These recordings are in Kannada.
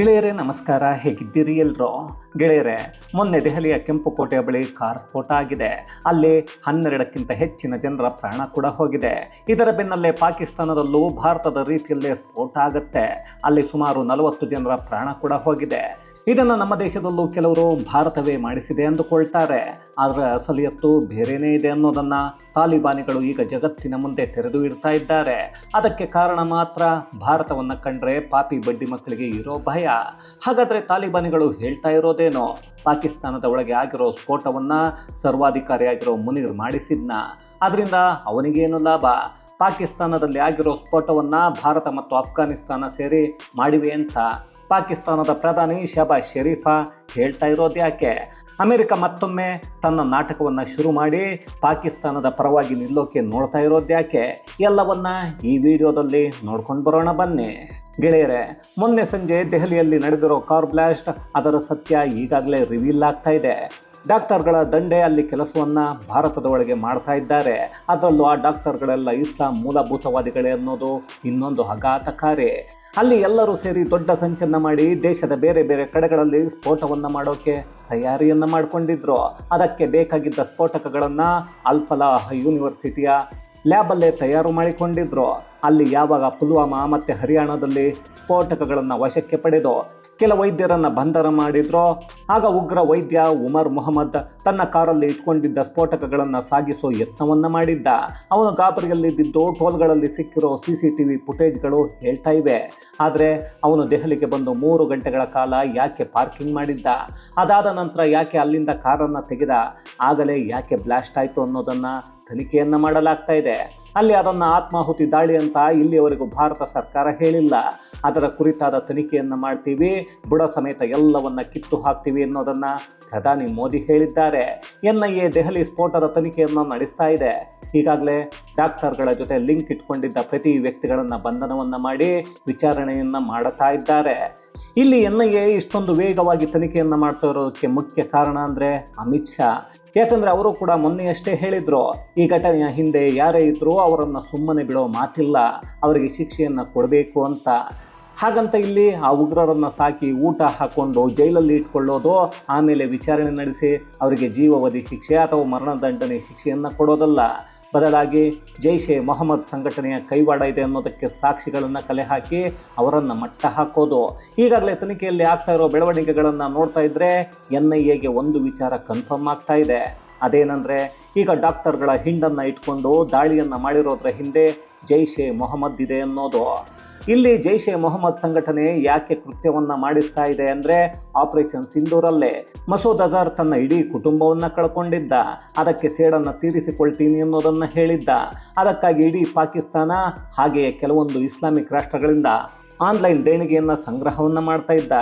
ಗೆಳೆಯರೇ, ನಮಸ್ಕಾರ. ಹೇಗಿದ್ದೀರಿ ಎಲ್ರೋ? ಗೆಳೆಯರೇ, ಮೊನ್ನೆ ದೆಹಲಿಯ ಕೆಂಪು ಕೋಟೆಯ ಬಳಿ ಕಾರ್ ಸ್ಫೋಟ ಆಗಿದೆ. ಅಲ್ಲಿ ಹನ್ನೆರಡಕ್ಕಿಂತ ಹೆಚ್ಚಿನ ಜನರ ಪ್ರಾಣ ಕೂಡ ಹೋಗಿದೆ. ಇದರ ಬೆನ್ನಲ್ಲೇ ಪಾಕಿಸ್ತಾನದಲ್ಲೂ ಭಾರತದ ರೀತಿಯಲ್ಲೇ ಸ್ಫೋಟ ಆಗುತ್ತೆ. ಅಲ್ಲಿ ಸುಮಾರು ನಲವತ್ತು ಜನರ ಪ್ರಾಣ ಕೂಡ ಹೋಗಿದೆ. ಇದನ್ನು ನಮ್ಮ ದೇಶದಲ್ಲೂ ಕೆಲವರು ಭಾರತವೇ ಮಾಡಿಸಿದೆ ಅಂದುಕೊಳ್ತಾರೆ. ಆದರೆ ಅಸಲಿಯತ್ತು ಬೇರೆನೇ ಇದೆ ಅನ್ನೋದನ್ನು ತಾಲಿಬಾನಿಗಳು ಈಗ ಜಗತ್ತಿನ ಮುಂದೆ ತೆರೆದು ಇಡ್ತಾ ಇದ್ದಾರೆ. ಅದಕ್ಕೆ ಕಾರಣ ಮಾತ್ರ ಭಾರತವನ್ನ ಕಂಡ್ರೆ ಪಾಪಿ ಬಡ್ಡಿ ಮಕ್ಕಳಿಗೆ ಇರೋ ಭಯ. ಹಾಗಾದ್ರೆ ತಾಲಿಬಾನಿಗಳು ಹೇಳ್ತಾ ಇರೋದೇನೋ? ಪಾಕಿಸ್ತಾನದ ಒಳಗೆ ಆಗಿರೋ ಸ್ಫೋಟವನ್ನ ಸರ್ವಾಧಿಕಾರಿಯಾಗಿರೋ ಮುನೀರ್ ಮಾಡಿಸಿದ್ನ. ಅದರಿಂದ ಅವನಿಗೇನು ಲಾಭ? ಪಾಕಿಸ್ತಾನದಲ್ಲಿ ಆಗಿರೋ ಸ್ಫೋಟವನ್ನ ಭಾರತ ಮತ್ತು ಅಫ್ಘಾನಿಸ್ತಾನ ಸೇರಿ ಮಾಡಿವೆ ಅಂತ ಪಾಕಿಸ್ತಾನದ ಪ್ರಧಾನಿ ಶಬಾ ಶರೀಫಾ ಹೇಳ್ತಾ ಇರೋದು ಯಾಕೆ? ಅಮೆರಿಕ ಮತ್ತೊಮ್ಮೆ ತನ್ನ ನಾಟಕವನ್ನು ಶುರು ಮಾಡಿ ಪಾಕಿಸ್ತಾನದ ಪರವಾಗಿ ನಿಲ್ಲೋಕೆ ನೋಡ್ತಾ ಇರೋದು ಯಾಕೆ? ಎಲ್ಲವನ್ನ ಈ ವಿಡಿಯೋದಲ್ಲಿ ನೋಡ್ಕೊಂಡು ಬರೋಣ ಬನ್ನಿ. ಗೆಳೆಯರೆ, ಮೊನ್ನೆ ಸಂಜೆ ದೆಹಲಿಯಲ್ಲಿ ನಡೆದಿರೋ ಕಾರ್ ಬ್ಲಾಸ್ಟ್, ಅದರ ಸತ್ಯ ಈಗಾಗಲೇ ರಿವೀಲ್ ಆಗ್ತಾ ಇದೆ. ಡಾಕ್ಟರ್ಗಳ ದಂಡೆ ಅಲ್ಲಿ ಕೆಲಸವನ್ನ ಭಾರತದ ಒಳಗೆ ಮಾಡ್ತಾ ಇದ್ದಾರೆ. ಅದರಲ್ಲೂ ಆ ಡಾಕ್ಟರ್ಗಳೆಲ್ಲ ಇಸ್ಲಾಂ ಮೂಲಭೂತವಾದಿಗಳೇ ಅನ್ನೋದು ಇನ್ನೊಂದು ಅಘಾತಕಾರಿ ಅಲ್ಲಿ ಎಲ್ಲರೂ ಸೇರಿ ದೊಡ್ಡ ಸಂಚನ್ನ ಮಾಡಿ ದೇಶದ ಬೇರೆ ಬೇರೆ ಕಡೆಗಳಲ್ಲಿ ಸ್ಫೋಟವನ್ನು ಮಾಡೋಕೆ ತಯಾರಿಯನ್ನು ಮಾಡಿಕೊಂಡಿದ್ರು. ಅದಕ್ಕೆ ಬೇಕಾಗಿದ್ದ ಸ್ಫೋಟಕಗಳನ್ನು ಅಲ್ಫಲಾಹ್ ಯೂನಿವರ್ಸಿಟಿಯ ಲ್ಯಾಬಲ್ಲೇ ತಯಾರು ಮಾಡಿಕೊಂಡಿದ್ರು. ಅಲ್ಲಿ ಯಾವಾಗ ಪುಲ್ವಾಮಾ ಮತ್ತು ಹರಿಯಾಣದಲ್ಲಿ ಸ್ಫೋಟಕಗಳನ್ನು ವಶಕ್ಕೆ ಪಡೆದು ಕೆಲ ವೈದ್ಯರನ್ನ ಬಂಧನ ಮಾಡಿದ್ರು, ಆಗ ಉಗ್ರ ವೈದ್ಯ ಉಮರ್ ಮೊಹಮ್ಮದ್ ತನ್ನ ಕಾರಲ್ಲಿ ಇಟ್ಕೊಂಡಿದ್ದ ಸ್ಫೋಟಕಗಳನ್ನು ಸಾಗಿಸೋ ಯತ್ನವನ್ನ ಮಾಡಿದ್ದ. ಅವನು ಗಾಬರಿಯಲ್ಲಿದ್ದು ಟೋಲ್ಗಳಲ್ಲಿ ಸಿಕ್ಕಿರೋ ಸಿ ಸಿ ಟಿ ವಿ ಫುಟೇಜ್ಗಳು ಹೇಳ್ತಾ ಇವೆ. ಆದರೆ ಅವನು ದೆಹಲಿಗೆ ಬಂದು ಮೂರು ಗಂಟೆಗಳ ಕಾಲ ಯಾಕೆ ಪಾರ್ಕಿಂಗ್ ಮಾಡಿದ್ದ? ಅದಾದ ನಂತರ ಯಾಕೆ ಅಲ್ಲಿಂದ ಕಾರನ್ನು ತೆಗೆದ? ಆಗಲೇ ಯಾಕೆ ಬ್ಲಾಸ್ಟ್ ಆಯಿತು ಅನ್ನೋದನ್ನು ತನಿಖೆಯನ್ನು ಮಾಡಲಾಗ್ತಾ ಇದೆ. ಅಲ್ಲಿ ಅದನ್ನು ಆತ್ಮಾಹುತಿ ದಾಳಿ ಅಂತ ಇಲ್ಲಿಯವರೆಗೂ ಭಾರತ ಸರ್ಕಾರ ಹೇಳಿಲ್ಲ. ಅದರ ಕುರಿತಾದ ತನಿಖೆಯನ್ನು ಮಾಡ್ತೀವಿ, ಬುಡ ಸಮೇತ ಎಲ್ಲವನ್ನ ಕಿತ್ತು ಹಾಕ್ತೀವಿ ಅನ್ನೋದನ್ನು ಪ್ರಧಾನಿ ಮೋದಿ ಹೇಳಿದ್ದಾರೆ. ಎನ್ ಐ ಎ ದೆಹಲಿ ಸ್ಫೋಟದ ತನಿಖೆಯನ್ನು ನಡೆಸ್ತಾ ಇದೆ. ಈಗಾಗಲೇ ಡಾಕ್ಟರ್ಗಳ ಜೊತೆ ಲಿಂಕ್ ಇಟ್ಕೊಂಡಿದ್ದ ಪ್ರತಿ ವ್ಯಕ್ತಿಗಳನ್ನು ಬಂಧನವನ್ನು ಮಾಡಿ ವಿಚಾರಣೆಯನ್ನು ಮಾಡುತ್ತಾ ಇದ್ದಾರೆ. ಇಲ್ಲಿ ಎನ್ ಎ ಇಷ್ಟೊಂದು ವೇಗವಾಗಿ ತನಿಖೆಯನ್ನು ಮಾಡ್ತಾ ಇರೋದಕ್ಕೆ ಮುಖ್ಯ ಕಾರಣ ಅಂದರೆ ಅಮಿತ್ ಶಾ. ಯಾಕಂದರೆ ಅವರು ಕೂಡ ಮೊನ್ನೆಯಷ್ಟೇ ಹೇಳಿದರು, ಈ ಘಟನೆಯ ಹಿಂದೆ ಯಾರೇ ಇದ್ದರೂ ಅವರನ್ನು ಸುಮ್ಮನೆ ಬಿಡೋ ಮಾತಿಲ್ಲ, ಅವರಿಗೆ ಶಿಕ್ಷೆಯನ್ನು ಕೊಡಬೇಕು ಅಂತ. ಹಾಗಂತ ಇಲ್ಲಿ ಆ ಉಗ್ರರನ್ನು ಸಾಕಿ ಊಟ ಹಾಕ್ಕೊಂಡು ಜೈಲಲ್ಲಿ ಇಟ್ಕೊಳ್ಳೋದು, ಆಮೇಲೆ ವಿಚಾರಣೆ ನಡೆಸಿ ಅವರಿಗೆ ಜೀವಾವಧಿ ಶಿಕ್ಷೆ ಅಥವಾ ಮರಣದಂಡನೆ ಶಿಕ್ಷೆಯನ್ನು ಕೊಡೋದಲ್ಲ. ಬದಲಾಗಿ ಜೈಷ್ ಎ ಮೊಹಮ್ಮದ್ ಸಂಘಟನೆಯ ಕೈವಾಡ ಇದೆ ಅನ್ನೋದಕ್ಕೆ ಸಾಕ್ಷಿಗಳನ್ನು ಕಲೆ ಹಾಕಿ ಅವರನ್ನು ಮಟ್ಟ ಹಾಕೋದು. ಈಗಾಗಲೇ ತನಿಖೆಯಲ್ಲಿ ಆಗ್ತಾ ಇರೋ ಬೆಳವಣಿಗೆಗಳನ್ನು ನೋಡ್ತಾ ಇದ್ದರೆ ಎನ್ ಐ ಎಗೆ ಒಂದು ವಿಚಾರ ಕನ್ಫರ್ಮ್ ಆಗ್ತಾ ಇದೆ. ಅದೇನೆಂದರೆ, ಈಗ ಡಾಕ್ಟರ್ಗಳ ಹಿಂಡನ್ನು ಇಟ್ಕೊಂಡು ದಾಳಿಯನ್ನು ಮಾಡಿರೋದ್ರ ಹಿಂದೆ ಜೈಷ್ ಎ ಮೊಹಮ್ಮದ್ ಇದೆ ಅನ್ನೋದು. ಇಲ್ಲಿ ಜೈಷ್ ಎ ಮೊಹಮ್ಮದ್ ಸಂಘಟನೆ ಯಾಕೆ ಕೃತ್ಯವನ್ನ ಮಾಡಿಸ್ತಾ ಇದೆ ಅಂದ್ರೆ ಆಪರೇಷನ್ ಸಿಂಧೂರಲ್ಲೇ. ಮಸೂದ್ ಅಜಾರ್ ತನ್ನ ಇಡೀ ಕುಟುಂಬವನ್ನ ಕಳ್ಕೊಂಡಿದ್ದ. ಅದಕ್ಕೆ ಸೇಡನ್ನ ತೀರಿಸಿಕೊಳ್ತೀನಿ ಅನ್ನೋದನ್ನ ಹೇಳಿದ್ದ. ಅದಕ್ಕಾಗಿ ಇಡೀ ಪಾಕಿಸ್ತಾನ, ಹಾಗೆಯೇ ಕೆಲವೊಂದು ಇಸ್ಲಾಮಿಕ್ ರಾಷ್ಟ್ರಗಳಿಂದ ಆನ್ಲೈನ್ ದೇಣಿಗೆಯನ್ನು ಸಂಗ್ರಹವನ್ನು ಮಾಡ್ತಾ ಇದ್ದ.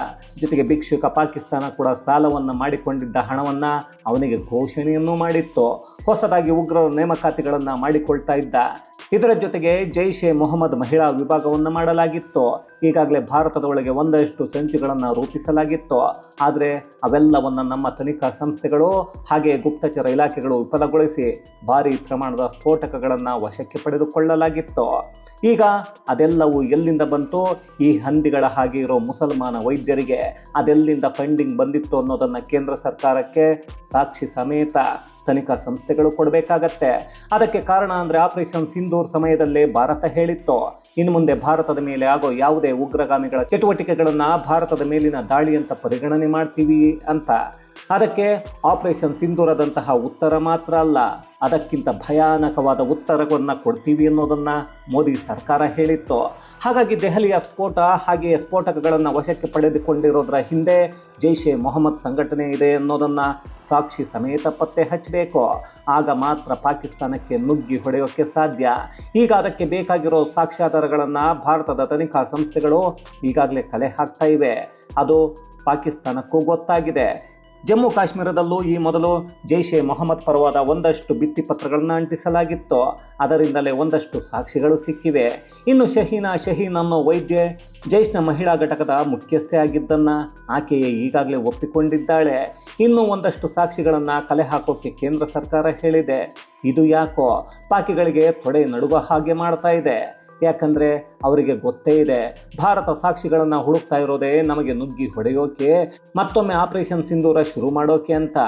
ಜೊತೆಗೆ ಭಿಕ್ಷುಕ ಪಾಕಿಸ್ತಾನ ಕೂಡ ಸಾಲವನ್ನು ಮಾಡಿಕೊಂಡಿದ್ದ ಹಣವನ್ನು ಅವನಿಗೆ ಘೋಷಣೆಯನ್ನು ಮಾಡಿತ್ತು. ಹೊಸದಾಗಿ ಉಗ್ರರ ನೇಮಕಾತಿಗಳನ್ನು ಮಾಡಿಕೊಳ್ತಾ ಇದ್ದ. ಇದರ ಜೊತೆಗೆ ಜೈಷೆ ಮೊಹಮ್ಮದ್ ಮಹಿಳಾ ವಿಭಾಗವನ್ನು ಮಾಡಲಾಗಿತ್ತು. ಈಗಾಗಲೇ ಭಾರತದ ಒಳಗೆ ಒಂದಷ್ಟು ಸಂಚುಗಳನ್ನು ರೂಪಿಸಲಾಗಿತ್ತು. ಆದರೆ ಅವೆಲ್ಲವನ್ನು ನಮ್ಮ ತನಿಖಾ ಸಂಸ್ಥೆಗಳು ಹಾಗೆ ಗುಪ್ತಚರ ಇಲಾಖೆಗಳು ವಿಫಲಗೊಳಿಸಿ ಭಾರಿ ಪ್ರಮಾಣದ ಸ್ಫೋಟಕಗಳನ್ನು ವಶಕ್ಕೆ ಪಡೆದುಕೊಳ್ಳಲಾಗಿತ್ತು. ಈಗ ಅದೆಲ್ಲವೂ ಎಲ್ಲಿಂದ ಬಂತು? ಈ ಹಂದಿಗಳ ಹಾಗೆ ಇರೋ ಮುಸಲ್ಮಾನ ವೈದ್ಯರಿಗೆ ಅದೆಲ್ಲಿಂದ ಫಂಡಿಂಗ್ ಬಂದಿತ್ತು ಅನ್ನೋದನ್ನು ಕೇಂದ್ರ ಸರ್ಕಾರಕ್ಕೆ ಸಾಕ್ಷಿ ಸಮೇತ ತನಿಖಾ ಸಂಸ್ಥೆಗಳು ಕೊಡಬೇಕಾಗತ್ತೆ. ಅದಕ್ಕೆ ಕಾರಣ ಅಂದರೆ ಆಪರೇಷನ್ ಸಿಂಧೂರ್ ಸಮಯದಲ್ಲೇ ಭಾರತ ಹೇಳಿತ್ತು. ಇನ್ನು ಮುಂದೆ ಭಾರತದ ಮೇಲೆ ಆಗೋ ಯಾವುದೇ ಉಗ್ರಗಾಮಿಗಳ ಚಟುವಟಿಕೆಗಳನ್ನು ಭಾರತದ ಮೇಲಿನ ದಾಳಿ ಅಂತ ಪರಿಗಣನೆ ಮಾಡ್ತೀವಿ ಅಂತ. ಅದಕ್ಕೆ ಆಪರೇಷನ್ ಸಿಂಧೂರದಂತಹ ಉತ್ತರ ಮಾತ್ರ ಅಲ್ಲ, ಅದಕ್ಕಿಂತ ಭಯಾನಕವಾದ ಉತ್ತರವನ್ನು ಕೊಡ್ತೀವಿ ಅನ್ನೋದನ್ನು ಮೋದಿ ಸರ್ಕಾರ ಹೇಳಿತ್ತು. ಹಾಗಾಗಿ ದೆಹಲಿಯ ಸ್ಫೋಟ ಹಾಗೆಯೇ ಸ್ಫೋಟಕಗಳನ್ನು ವಶಕ್ಕೆ ಪಡೆದುಕೊಂಡಿರೋದ್ರ ಹಿಂದೆ ಜೈಷ್ ಎ ಮೊಹಮ್ಮದ್ ಸಂಘಟನೆ ಇದೆ ಅನ್ನೋದನ್ನು ಸಾಕ್ಷಿ ಸಮೇತ ಪತ್ತೆ ಹಚ್ಚಬೇಕು. ಆಗ ಮಾತ್ರ ಪಾಕಿಸ್ತಾನಕ್ಕೆ ನುಗ್ಗಿ ಹೊಡೆಯೋಕ್ಕೆ ಸಾಧ್ಯ. ಈಗ ಅದಕ್ಕೆ ಬೇಕಾಗಿರೋ ಸಾಕ್ಷ್ಯಾಧಾರಗಳನ್ನು ಭಾರತದ ತನಿಖಾ ಸಂಸ್ಥೆಗಳು ಈಗಾಗಲೇ ಕಲೆ ಹಾಕ್ತಾ ಇವೆ. ಅದು ಪಾಕಿಸ್ತಾನಕ್ಕೂ ಗೊತ್ತಾಗಿದೆ. ಜಮ್ಮು ಕಾಶ್ಮೀರದಲ್ಲೂ ಈ ಮೊದಲು ಜೈಷ್ ಎ ಮೊಹಮ್ಮದ್ ಪರವಾದ ಒಂದಷ್ಟು ಭಿತ್ತಿಪತ್ರಗಳನ್ನು ಅಂಟಿಸಲಾಗಿತ್ತು. ಅದರಿಂದಲೇ ಒಂದಷ್ಟು ಸಾಕ್ಷಿಗಳು ಸಿಕ್ಕಿವೆ. ಇನ್ನು ಶಹೀನಾ ಶಹೀನ್ ಅನ್ನೋ ವೈದ್ಯೆ ಜೈಷ್ನ ಮಹಿಳಾ ಘಟಕದ ಮುಖ್ಯಸ್ಥೆ ಆಗಿದ್ದನ್ನು ಆಕೆಯೇ ಈಗಾಗಲೇ ಒಪ್ಪಿಕೊಂಡಿದ್ದಾಳೆ. ಇನ್ನೂ ಒಂದಷ್ಟು ಸಾಕ್ಷಿಗಳನ್ನು ಕಲೆ ಹಾಕೋಕೆ ಕೇಂದ್ರ ಸರ್ಕಾರ ಹೇಳಿದೆ. ಇದು ಯಾಕೋ ಪಾಕಿಗಳಿಗೆ ತೊಡೆ ನಡುವ ಹಾಗೆ ಮಾಡ್ತಾ ಇದೆ. ಯಾಕಂದರೆ ಅವರಿಗೆ ಗೊತ್ತೇ ಇದೆ, ಭಾರತ ಸಾಕ್ಷಿಗಳನ್ನು ಹುಡುಕ್ತಾ ಇರೋದೇ ನಮಗೆ ನುಗ್ಗಿ ಹೊಡೆಯೋಕೆ, ಮತ್ತೊಮ್ಮೆ ಆಪರೇಷನ್ ಸಿಂಧೂರ ಶುರು ಮಾಡೋಕೆ ಅಂತ.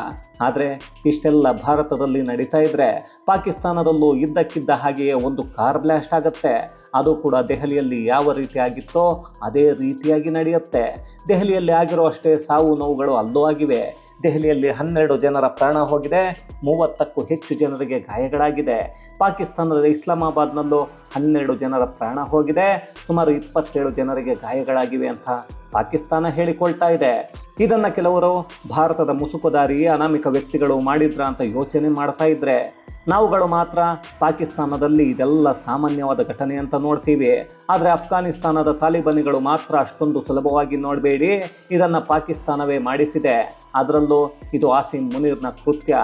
ಆದರೆ ಇಷ್ಟೆಲ್ಲ ಭಾರತದಲ್ಲಿ ನಡೀತಾ ಇದ್ರೆ ಪಾಕಿಸ್ತಾನದಲ್ಲೂ ಇದ್ದಕ್ಕಿದ್ದ ಹಾಗೆಯೇ ಒಂದು ಕಾರ್ ಬ್ಲಾಸ್ಟ್ ಆಗುತ್ತೆ. ಅದು ಕೂಡ ದೆಹಲಿಯಲ್ಲಿ ಯಾವ ರೀತಿ ಆಗಿತ್ತೋ ಅದೇ ರೀತಿಯಾಗಿ ನಡೆಯುತ್ತೆ. ದೆಹಲಿಯಲ್ಲಿ ಆಗಿರೋ ಅಷ್ಟೇ ಸಾವು ನೋವುಗಳು ಅಲ್ಲೂ ಆಗಿವೆ. ದೆಹಲಿಯಲ್ಲಿ ಹನ್ನೆರಡು ಜನರ ಪ್ರಾಣ ಹೋಗಿದೆ, ಮೂವತ್ತಕ್ಕೂ ಹೆಚ್ಚು ಜನರಿಗೆ ಗಾಯಗಳಾಗಿದೆ. ಪಾಕಿಸ್ತಾನದ ಇಸ್ಲಾಮಾಬಾದ್ನಲ್ಲೂ ಹನ್ನೆರಡು ಜನರ ಪ್ರಾಣ ಹೋಗಿದೆ, ಸುಮಾರು ಇಪ್ಪತ್ತೇಳು ಜನರಿಗೆ ಗಾಯಗಳಾಗಿವೆ ಅಂತ ಪಾಕಿಸ್ತಾನ ಹೇಳಿಕೊಳ್ತಾ ಇದೆ. ಇದನ್ನು ಕೆಲವರು ಭಾರತದ ಮುಸುಕುದಾರಿ ಅನಾಮಿಕ ವ್ಯಕ್ತಿಗಳು ಮಾಡಿದ್ರ ಅಂತ ಯೋಚನೆ ಮಾಡ್ತಾ ಇದ್ರೆ ನಾವುಗಳು ಮಾತ್ರ ಪಾಕಿಸ್ತಾನದಲ್ಲಿ ಇದೆಲ್ಲ ಸಾಮಾನ್ಯವಾದ ಘಟನೆ ಅಂತ ನೋಡ್ತೀವಿ. ಆದರೆ ಅಫ್ಘಾನಿಸ್ತಾನದ ತಾಲಿಬಾನಿಗಳು ಮಾತ್ರ ಅಷ್ಟೊಂದು ಸುಲಭವಾಗಿ ನೋಡಬೇಡಿ. ಇದನ್ನು ಪಾಕಿಸ್ತಾನವೇ ಮಾಡಿಸಿದೆ. ಅದರಲ್ಲೂ ಇದು ಆಸಿಮ್ ಮುನೀರ್ನ ಕೃತ್ಯ.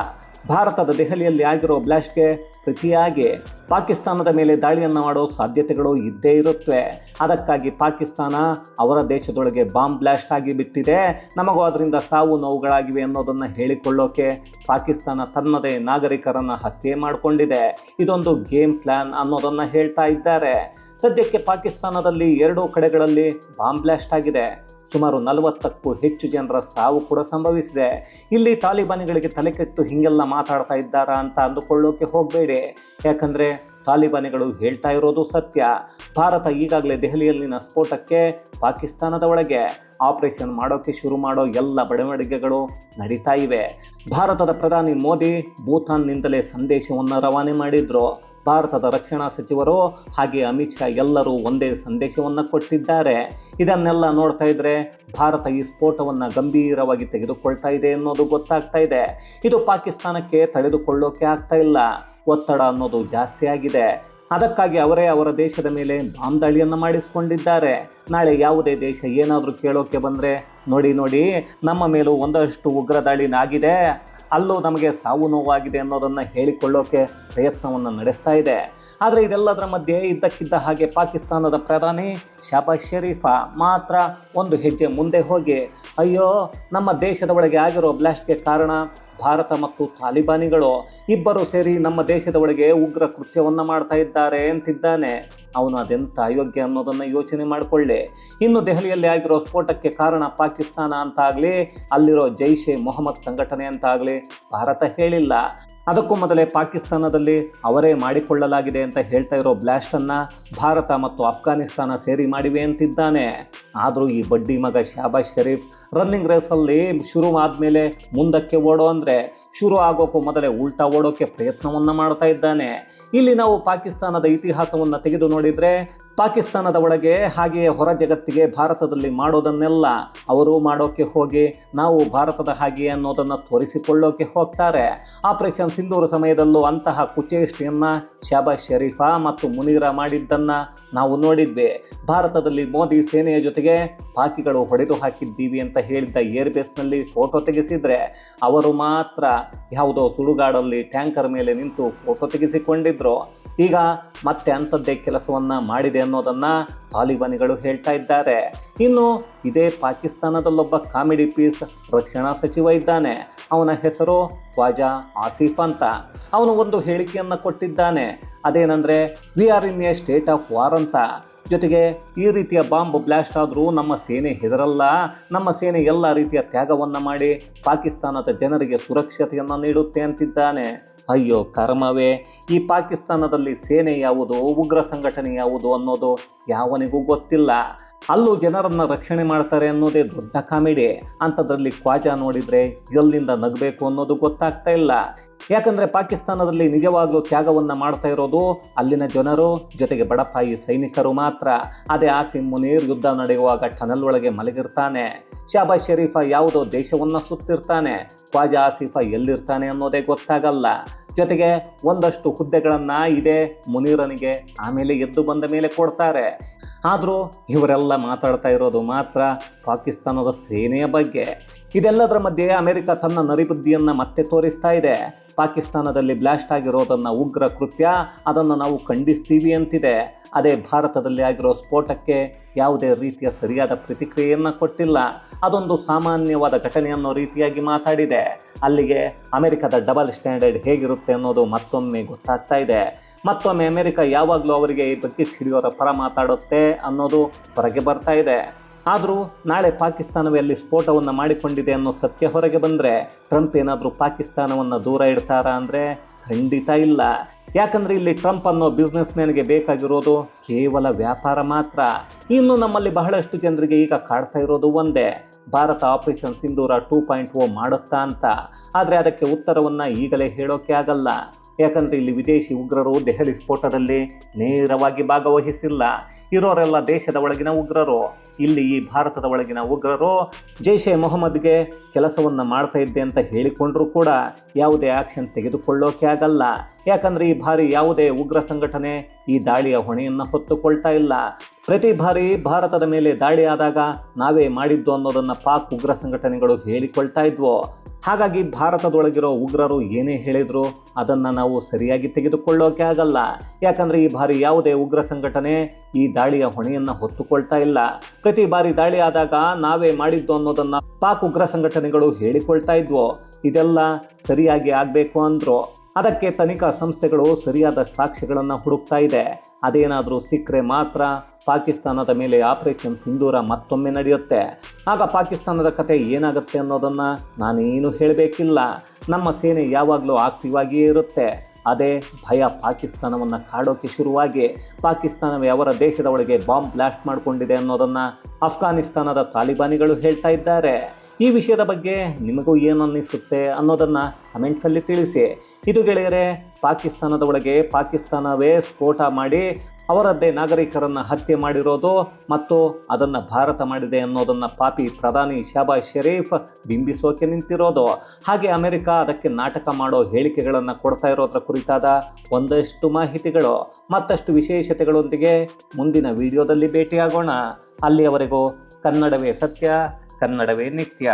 ಭಾರತದ ದೆಹಲಿಯಲ್ಲಿ ಆಗಿರೋ ಬ್ಲಾಸ್ಟ್ಗೆ ಪ್ರತಿಯಾಗಿ ಪಾಕಿಸ್ತಾನದ ಮೇಲೆ ದಾಳಿಯನ್ನು ಮಾಡೋ ಸಾಧ್ಯತೆಗಳು ಇದ್ದೇ ಇರುತ್ತವೆ ಅದಕ್ಕಾಗಿ ಪಾಕಿಸ್ತಾನ ಅವರ ದೇಶದೊಳಗೆ ಬಾಂಬ್ ಬ್ಲಾಸ್ಟ್ ಆಗಿ ಬಿಟ್ಟಿದೆ. ನಮಗೂ ಅದರಿಂದ ಸಾವು ನೋವುಗಳಾಗಿವೆ ಅನ್ನೋದನ್ನು ಹೇಳಿಕೊಳ್ಳೋಕೆ ಪಾಕಿಸ್ತಾನ ತನ್ನದೇ ನಾಗರಿಕರನ್ನು ಹತ್ಯೆ ಮಾಡಿಕೊಂಡಿದೆ. ಇದೊಂದು ಗೇಮ್ ಪ್ಲ್ಯಾನ್ ಅನ್ನೋದನ್ನು ಹೇಳ್ತಾ ಇದ್ದಾರೆ. ಸದ್ಯಕ್ಕೆ ಪಾಕಿಸ್ತಾನದಲ್ಲಿ ಎರಡೂ ಕಡೆಗಳಲ್ಲಿ ಬಾಂಬ್ ಬ್ಲಾಸ್ಟ್ ಆಗಿದೆ. ಸುಮಾರು ನಲವತ್ತಕ್ಕೂ ಹೆಚ್ಚು ಜನರ ಸಾವು ಕೂಡ ಸಂಭವಿಸಿದೆ. ಇಲ್ಲಿ ತಾಲಿಬಾನಿಗಳಿಗೆ ತಲೆಕೆಟ್ಟು ಹಿಂಗೆಲ್ಲ ಮಾತಾಡ್ತಾ ಇದ್ದಾರಾ ಅಂತ ಅಂದುಕೊಳ್ಳೋಕೆ ಹೋಗಬೇಡಿ. ಯಾಕಂದರೆ ತಾಲಿಬಾನಿಗಳು ಹೇಳ್ತಾ ಇರೋದು ಸತ್ಯ. ಭಾರತ ಈಗಾಗಲೇ ದೆಹಲಿಯಲ್ಲಿನ ಸ್ಫೋಟಕ್ಕೆ ಪಾಕಿಸ್ತಾನದ ಒಳಗೆ. ಆಪರೇಷನ್ ಮಾಡೋಕ್ಕೆ ಶುರು ಮಾಡೋ ಎಲ್ಲ ಬೆಳವಣಿಗೆಗಳು ನಡೀತಾ ಇವೆ. ಭಾರತದ ಪ್ರಧಾನಿ ಮೋದಿ ಭೂತಾನ್ನಿಂದಲೇ ಸಂದೇಶವನ್ನು ರವಾನೆ ಮಾಡಿದ್ರು. ಭಾರತದ ರಕ್ಷಣಾ ಸಚಿವರು ಹಾಗೆ ಅಮಿತ್ ಶಾ ಎಲ್ಲರೂ ಒಂದೇ ಸಂದೇಶವನ್ನು ಕೊಟ್ಟಿದ್ದಾರೆ. ಇದನ್ನೆಲ್ಲ ನೋಡ್ತಾ ಇದ್ರೆ ಭಾರತ ಈ ಸ್ಫೋಟವನ್ನು ಗಂಭೀರವಾಗಿ ತೆಗೆದುಕೊಳ್ತಾ ಇದೆ ಅನ್ನೋದು ಗೊತ್ತಾಗ್ತಾ ಇದೆ. ಇದು ಪಾಕಿಸ್ತಾನಕ್ಕೆ ತಡೆದುಕೊಳ್ಳೋಕೆ ಆಗ್ತಾ ಇಲ್ಲ. ಒತ್ತಡ ಅನ್ನೋದು ಜಾಸ್ತಿ ಆಗಿದೆ. ಅದಕ್ಕಾಗಿ ಅವರೇ ಅವರ ದೇಶದ ಮೇಲೆ ಬಾಂಬ್ ದಾಳಿಯನ್ನು ಮಾಡಿಸಿಕೊಂಡಿದ್ದಾರೆ. ನಾಳೆ ಯಾವುದೇ ದೇಶ ಏನಾದರೂ ಕೇಳೋಕೆ ಬಂದರೆ ನೋಡಿ ನೋಡಿ ನಮ್ಮ ಮೇಲೂ ಒಂದಷ್ಟು ಉಗ್ರ ದಾಳಿನಾಗಿದೆ ಅಲ್ಲೂ ನಮಗೆ ಸಾವು ನೋವಾಗಿದೆ ಅನ್ನೋದನ್ನು ಹೇಳಿಕೊಳ್ಳೋಕೆ ಪ್ರಯತ್ನವನ್ನು ನಡೆಸ್ತಾ ಇದೆ. ಆದರೆ ಇದೆಲ್ಲದರ ಮಧ್ಯೆ ಇದ್ದಕ್ಕಿದ್ದ ಹಾಗೆ ಪಾಕಿಸ್ತಾನದ ಪ್ರಧಾನಿ ಶಹಬಾಜ್ ಶರೀಫಾ ಮಾತ್ರ ಒಂದು ಹೆಜ್ಜೆ ಮುಂದೆ ಹೋಗಿ, ಅಯ್ಯೋ, ನಮ್ಮ ದೇಶದ ಒಳಗೆ ಆಗಿರೋ ಬ್ಲಾಸ್ಟ್ಗೆ ಕಾರಣ ಭಾರತ ಮತ್ತು ತಾಲಿಬಾನಿಗಳು ಇಬ್ಬರು ಸೇರಿ ನಮ್ಮ ದೇಶದ ಒಳಗೆ ಉಗ್ರ ಕೃತ್ಯವನ್ನು ಮಾಡ್ತಾ ಇದ್ದಾರೆ ಅಂತಿದ್ದಾನೆ. ಅವನು ಅದೆಂಥ ಅಯೋಗ್ಯ ಅನ್ನೋದನ್ನು ಯೋಚನೆ ಮಾಡಿಕೊಳ್ಳಿ. ಇನ್ನು ದೆಹಲಿಯಲ್ಲಿ ಆಗಿರೋ ಸ್ಫೋಟಕ್ಕೆ ಕಾರಣ ಪಾಕಿಸ್ತಾನ ಅಂತಾಗಲಿ, ಅಲ್ಲಿರೋ ಜೈಷೆ ಮೊಹಮ್ಮದ್ ಸಂಘಟನೆ ಅಂತಾಗಲಿ, ಭಾರತ ಹೇಳಿಲ್ಲ. ಅದಕ್ಕೂ ಮೊದಲೇ ಪಾಕಿಸ್ತಾನದಲ್ಲಿ ಅವರೇ ಮಾಡಿಕೊಳ್ಳಲಾಗಿದೆ ಅಂತ ಹೇಳ್ತಾ ಇರೋ ಬ್ಲಾಸ್ಟನ್ನು ಭಾರತ ಮತ್ತು ಅಫ್ಘಾನಿಸ್ತಾನ ಸೇರಿ ಮಾಡಿವೆ ಅಂತಿದ್ದಾನೆ. ಆದರೂ ಈ ಬಡ್ಡಿ ಮಗ ಶಾಬಾಜ್ ಶರೀಫ್ ರನ್ನಿಂಗ್ ರೇಸಲ್ಲಿ ಶುರು ಆದಮೇಲೆ ಮುಂದಕ್ಕೆ ಓಡೋ ಅಂದರೆ ಶುರು ಆಗೋಕ್ಕೂ ಮೊದಲೇ ಉಲ್ಟಾ ಓಡೋಕ್ಕೆ ಪ್ರಯತ್ನವನ್ನು ಮಾಡ್ತಾ ಇದ್ದಾನೆ. ಇಲ್ಲಿ ನಾವು ಪಾಕಿಸ್ತಾನದ ಇತಿಹಾಸವನ್ನು ತೆಗೆದು ನೋಡಿದರೆ, ಪಾಕಿಸ್ತಾನದ ಒಳಗೆ ಹಾಗೆಯೇ ಹೊರ ಜಗತ್ತಿಗೆ ಭಾರತದಲ್ಲಿ ಮಾಡೋದನ್ನೆಲ್ಲ ಅವರು ಮಾಡೋಕ್ಕೆ ಹೋಗಿ, ನಾವು ಭಾರತದ ಹಾಗೆ ಅನ್ನೋದನ್ನು ತೋರಿಸಿಕೊಳ್ಳೋಕೆ ಹೋಗ್ತಾರೆ. ಆಪರೇಷನ್ ಸಿಂಧೂರು ಸಮಯದಲ್ಲೂ ಅಂತಹ ಕುಚೇಷ್ಟಿಯನ್ನು ಶಬಾ ಶರೀಫಾ ಮತ್ತು ಮುನೀರ ಮಾಡಿದ್ದನ್ನು ನಾವು ನೋಡಿದ್ದೆ ಭಾರತದಲ್ಲಿ ಮೋದಿ ಸೇನೆಯ ಜೊತೆಗೆ ಪಾಕಿಗಳು ಹೊಡೆದು ಹಾಕಿದ್ದೀವಿ ಅಂತ ಹೇಳಿದ್ದ ಏರ್ಬೇಸ್ನಲ್ಲಿ ಫೋಟೋ ತೆಗೆಸಿದರೆ, ಅವರು ಮಾತ್ರ ಯಾವುದೋ ಸುಡುಗಾಡಲ್ಲಿ ಟ್ಯಾಂಕರ್ ಮೇಲೆ ನಿಂತು ಫೋಟೋ ತೆಗೆಸಿಕೊಂಡಿದ್ರು, ಈಗ ಮತ್ತೆ ಅಂಥದ್ದೇ ಕೆಲಸವನ್ನು ಮಾಡಿದೆ ಅನ್ನೋದನ್ನು ತಾಲಿಬಾನಿಗಳು ಹೇಳ್ತಾ ಇದ್ದಾರೆ. ಇನ್ನು ಇದೇ ಪಾಕಿಸ್ತಾನದಲ್ಲೊಬ್ಬ ಕಾಮಿಡಿ ಪೀಸ್ ರಕ್ಷಣಾ ಸಚಿವ ಇದ್ದಾನೆ. ಅವನ ಹೆಸರು ಖ್ವಾಜಾ ಆಸಿಫ್ ಅಂತ. ಅವನು ಒಂದು ಹೇಳಿಕೆಯನ್ನು ಕೊಟ್ಟಿದ್ದಾನೆ. ಅದೇನೆಂದರೆ we are in a state of war ಅಂತ. ಜೊತೆಗೆ ಈ ರೀತಿಯ ಬಾಂಬ್ ಬ್ಲಾಸ್ಟ್ ಆದರೂ ನಮ್ಮ ಸೇನೆ ಹೆದರಲ್ಲ. ನಮ್ಮ ಸೇನೆ ಎಲ್ಲ ರೀತಿಯ ತ್ಯಾಗವನ್ನು ಮಾಡಿ ಪಾಕಿಸ್ತಾನದ ಜನರಿಗೆ ಸುರಕ್ಷತೆಯನ್ನು ನೀಡುತ್ತೆ ಅಂತಿದ್ದಾನೆ. ಅಯ್ಯೋ, ಕರ್ಮವೇ. ಈ ಪಾಕಿಸ್ತಾನದಲ್ಲಿ ಸೇನೆ ಯಾವುದು, ಉಗ್ರ ಸಂಘಟನೆ ಯಾವುದು ಅನ್ನೋದು ಯಾವನಿಗೂ ಗೊತ್ತಿಲ್ಲ. ಅಲ್ಲೂ ಜನರನ್ನು ರಕ್ಷಣೆ ಮಾಡ್ತಾರೆ ಅನ್ನೋದೇ ದೊಡ್ಡ ಕಾಮಿಡಿ. ಅಂಥದ್ರಲ್ಲಿ ಕ್ವಾಜಾ ನೋಡಿದರೆ ಎಲ್ಲಿಂದ ನಗಬೇಕು ಅನ್ನೋದು ಗೊತ್ತಾಗ್ತಾ ಇಲ್ಲ. ಯಾಕಂದರೆ ಪಾಕಿಸ್ತಾನದಲ್ಲಿ ನಿಜವಾಗ್ಲೂ ತ್ಯಾಗವನ್ನು ಮಾಡ್ತಾ ಇರೋದು ಅಲ್ಲಿನ ಜನರು, ಜೊತೆಗೆ ಬಡಪಾಯಿ ಸೈನಿಕರು ಮಾತ್ರ. ಅದೇ ಆಸಿಮ್ ಮುನೀರ್ ಯುದ್ಧ ನಡೆಯುವಾಗ ಟನಲ್ ಒಳಗೆ ಮಲಗಿರ್ತಾನೆ. ಶಾಬಾಜ್ ಶರೀಫಾ ಯಾವುದೋ ದೇಶವನ್ನು ಸುತ್ತಿರ್ತಾನೆ. ಖ್ವಾಜಾ ಆಸಿಫಾ ಎಲ್ಲಿರ್ತಾನೆ ಅನ್ನೋದೇ ಗೊತ್ತಾಗಲ್ಲ. ಜೊತೆಗೆ ಒಂದಷ್ಟು ಹುದ್ದೆಗಳನ್ನು ಇದೆ ಮುನೀರನಿಗೆ ಆಮೇಲೆ ಎದ್ದು ಬಂದ ಮೇಲೆ ಕೊಡ್ತಾರೆ. ಆದರೂ ಇವರೆಲ್ಲ ಮಾತಾಡ್ತಾ ಇರೋದು ಮಾತ್ರ ಪಾಕಿಸ್ತಾನದ ಸೇನೆಯ ಬಗ್ಗೆ. ಇದೆಲ್ಲದರ ಮಧ್ಯೆ ಅಮೆರಿಕ ತನ್ನ ನರಿಬುದ್ಧಿಯನ್ನು ಮತ್ತೆ ತೋರಿಸ್ತಾ ಇದೆ. ಪಾಕಿಸ್ತಾನದಲ್ಲಿ ಬ್ಲಾಸ್ಟ್ ಆಗಿರೋದನ್ನು ಉಗ್ರ ಕೃತ್ಯ, ಅದನ್ನು ನಾವು ಖಂಡಿಸ್ತೀವಿ ಅಂತಿದೆ. ಅದೇ ಭಾರತದಲ್ಲಿ ಆಗಿರೋ ಸ್ಫೋಟಕ್ಕೆ ಯಾವುದೇ ರೀತಿಯ ಸರಿಯಾದ ಪ್ರತಿಕ್ರಿಯೆಯನ್ನು ಕೊಟ್ಟಿಲ್ಲ. ಅದೊಂದು ಸಾಮಾನ್ಯವಾದ ಘಟನೆ ಅನ್ನೋ ರೀತಿಯಾಗಿ ಮಾತಾಡಿದೆ. ಅಲ್ಲಿಗೆ ಅಮೆರಿಕದ ಡಬಲ್ ಸ್ಟ್ಯಾಂಡರ್ಡ್ ಹೇಗಿರುತ್ತೆ ಅನ್ನೋದು ಮತ್ತೊಮ್ಮೆ ಗೊತ್ತಾಗ್ತಾ ಇದೆ. ಮತ್ತೊಮ್ಮೆ ಅಮೆರಿಕ ಯಾವಾಗಲೂ ಅವರಿಗೆ ಈ ಬಗ್ಗೆ ಹಿಡಿಯೋರ ಪರ ಮಾತಾಡುತ್ತೆ ಅನ್ನೋದು ಹೊರಗೆ ಬರ್ತಾ ಇದೆ. ಆದರೂ ನಾಳೆ ಪಾಕಿಸ್ತಾನವೇ ಅಲ್ಲಿ ಸ್ಫೋಟವನ್ನು ಮಾಡಿಕೊಂಡಿದೆ ಅನ್ನೋ ಸತ್ಯ ಹೊರಗೆ ಬಂದರೆ ಟ್ರಂಪ್ ಏನಾದರೂ ಪಾಕಿಸ್ತಾನವನ್ನು ದೂರ ಇಡ್ತಾರಾ ಅಂದರೆ ಖಂಡಿತ ಇಲ್ಲ. ಯಾಕಂದರೆ ಇಲ್ಲಿ ಟ್ರಂಪ್ ಅನ್ನೋ ಬಿಸ್ನೆಸ್ ಮ್ಯಾನ್ಗೆ ಬೇಕಾಗಿರೋದು ಕೇವಲ ವ್ಯಾಪಾರ ಮಾತ್ರ. ಇನ್ನು ನಮ್ಮಲ್ಲಿ ಬಹಳಷ್ಟು ಜನರಿಗೆ ಈಗ ಕಾಡ್ತಾ ಇರೋದು ಒಂದೇ, Bharat operation Sindoor two point O ಮಾಡುತ್ತಾ ಅಂತ. ಆದರೆ ಅದಕ್ಕೆ ಉತ್ತರವನ್ನು ಈಗಲೇ ಹೇಳೋಕೆ ಆಗಲ್ಲ. ಯಾಕಂದರೆ ಇಲ್ಲಿ ವಿದೇಶಿ ಉಗ್ರರು ದೆಹಲಿ ಸ್ಫೋಟದಲ್ಲಿ ನೇರವಾಗಿ ಭಾಗವಹಿಸಿಲ್ಲ. ಇರೋರೆಲ್ಲ ದೇಶದ ಒಳಗಿನ ಉಗ್ರರು. ಇಲ್ಲಿ ಈ ಭಾರತದ ಒಳಗಿನ ಉಗ್ರರು ಜೈಷೆ ಮೊಹಮ್ಮದ್ಗೆ ಕೆಲಸವನ್ನು ಮಾಡ್ತಾ ಇದ್ದೆ ಅಂತ ಹೇಳಿಕೊಂಡರೂ ಕೂಡ ಯಾವುದೇ ಆಕ್ಷನ್ ತೆಗೆದುಕೊಳ್ಳೋಕೆ ಆಗಲ್ಲ. ಯಾಕಂದರೆ ಈ ಬಾರಿ ಯಾವುದೇ ಉಗ್ರ ಸಂಘಟನೆ ಈ ದಾಳಿಯ ಹೊಣೆಯನ್ನು ಹೊತ್ತುಕೊಳ್ತಾ ಇಲ್ಲ. ಪ್ರತಿ ಬಾರಿ ಭಾರತದ ಮೇಲೆ ದಾಳಿ ಆದಾಗ ನಾವೇ ಮಾಡಿದ್ದು ಅನ್ನೋದನ್ನು ಪಾಕ್ ಉಗ್ರ ಸಂಘಟನೆಗಳು ಹೇಳಿಕೊಳ್ತಾ ಇದ್ವು. ಹಾಗಾಗಿ ಭಾರತದೊಳಗಿರೋ ಉಗ್ರರು ಏನೇ ಹೇಳಿದ್ರು ಅದನ್ನು ನಾವು ಸರಿಯಾಗಿ ತೆಗೆದುಕೊಳ್ಳೋಕೆ ಆಗಲ್ಲ. ಯಾಕಂದರೆ ಈ ಬಾರಿ ಯಾವುದೇ ಉಗ್ರ ಸಂಘಟನೆ ಈ ದಾಳಿಯ ಹೊಣೆಯನ್ನು ಹೊತ್ತುಕೊಳ್ತಾ ಇಲ್ಲ. ಪ್ರತಿ ಬಾರಿ ದಾಳಿ ಆದಾಗ ನಾವೇ ಮಾಡಿದ್ದು ಅನ್ನೋದನ್ನು ಪಾಕ್ ಉಗ್ರ ಸಂಘಟನೆಗಳು ಹೇಳಿಕೊಳ್ತಾ ಇದ್ವು. ಇದೆಲ್ಲ ಸರಿಯಾಗಿ ಆಗಬೇಕು ಅಂದರು. ಅದಕ್ಕೆ ತನಿಖಾ ಸಂಸ್ಥೆಗಳು ಸರಿಯಾದ ಸಾಕ್ಷ್ಯಗಳನ್ನು ಹುಡುಕ್ತಾ ಇದೆ. ಅದೇನಾದರೂ ಸಿಕ್ಕರೆ ಮಾತ್ರ ಪಾಕಿಸ್ತಾನದ ಮೇಲೆ ಆಪರೇಷನ್ ಸಿಂಧೂರ ಮತ್ತೊಮ್ಮೆ ನಡೆಯುತ್ತೆ. ಆಗ ಪಾಕಿಸ್ತಾನದ ಕತೆ ಏನಾಗುತ್ತೆ ಅನ್ನೋದನ್ನು ನಾನೇನು ಹೇಳಬೇಕಿಲ್ಲ. ನಮ್ಮ ಸೇನೆ ಯಾವಾಗಲೂ ಆಕ್ಟಿವ್ ಇರುತ್ತೆ. ಅದೇ ಭಯ ಪಾಕಿಸ್ತಾನವನ್ನು ಕಾಡೋಕೆ ಶುರುವಾಗಿ. ಪಾಕಿಸ್ತಾನವೇ ಅವರ ದೇಶದ ಒಳಗೆ ಬಾಂಬ್ ಬ್ಲಾಸ್ಟ್ ಮಾಡಿಕೊಂಡಿದೆ ಅನ್ನೋದನ್ನು ಅಫ್ಘಾನಿಸ್ತಾನದ ತಾಲಿಬಾನಿಗಳು ಹೇಳ್ತಾ ಇದ್ದಾರೆ. ಈ ವಿಷಯದ ಬಗ್ಗೆ ನಿಮಗೂ ಏನನ್ನಿಸುತ್ತೆ ಅನ್ನೋದನ್ನು ಕಮೆಂಟ್ಸಲ್ಲಿ ತಿಳಿಸಿ. ಇದು ಗೆಳೆಯರೆ, ಪಾಕಿಸ್ತಾನದ ಒಳಗೆ ಪಾಕಿಸ್ತಾನವೇ ಸ್ಫೋಟ ಮಾಡಿ ಅವರದ್ದೇ ನಾಗರಿಕರನ್ನು ಹತ್ಯೆ ಮಾಡಿರೋದು ಮತ್ತು ಅದನ್ನು ಭಾರತ ಮಾಡಿದೆ ಅನ್ನೋದನ್ನು ಪಾಪಿ ಪ್ರಧಾನಿ ಶಹಬಾಜ್ ಶರೀಫ್ ಬಿಂಬಿಸೋಕೆ ನಿಂತಿರೋದು. ಹಾಗೆ ಅಮೆರಿಕ ಅದಕ್ಕೆ ನಾಟಕ ಮಾಡೋ ಹೇಳಿಕೆಗಳನ್ನು ಕೊಡ್ತಾ ಇರೋದ್ರ ಕುರಿತಾದ ಒಂದಷ್ಟು ಮಾಹಿತಿಗಳು. ಮತ್ತಷ್ಟು ವಿಶೇಷತೆಗಳೊಂದಿಗೆ ಮುಂದಿನ ವಿಡಿಯೋದಲ್ಲಿ ಭೇಟಿಯಾಗೋಣ. ಅಲ್ಲಿಯವರೆಗೂ ಕನ್ನಡವೇ ಸತ್ಯ, ಕನ್ನಡವೇ ನಿತ್ಯ.